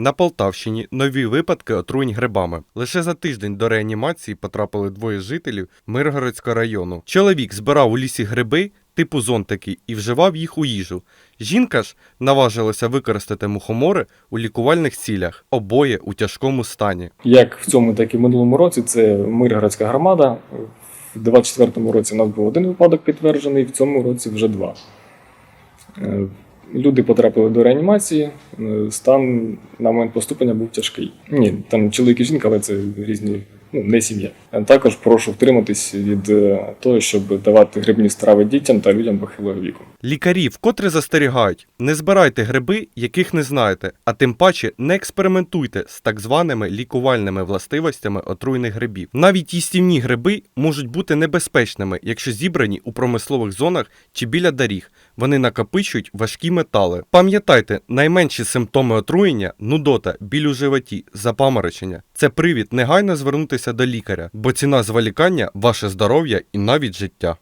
На Полтавщині нові випадки отруєнь грибами. Лише за тиждень до реанімації потрапили двоє жителів Миргородського району. Чоловік збирав у лісі гриби типу зонтики і вживав їх у їжу. Жінка ж наважилася використати мухомори у лікувальних цілях, обоє у тяжкому стані. Як в цьому, так і в минулому році це Миргородська громада. В 24-му році у нас був один випадок підтверджений, в цьому році вже два. Люди потрапили до реанімації. е, Стан на момент поступлення був тяжкий. Ні, там чоловік і жінка, але це різні, ну, не сім'я. Е, Також прошу втриматись від е, того, щоб давати грибні страви дітям та людям похилого віку. Лікарі вкотре застерігають: не збирайте гриби, яких не знаєте, а тим паче не експериментуйте з так званими лікувальними властивостями отруйних грибів. Навіть їстівні гриби можуть бути небезпечними, якщо зібрані у промислових зонах чи біля доріг. Вони накопичують важкі метали. Пам'ятайте, найменші симптоми отруєння нудота, біль у животі, запаморочення це привід негайно звернутися до лікаря, бо ціна зволікання ваше здоров'я і навіть життя.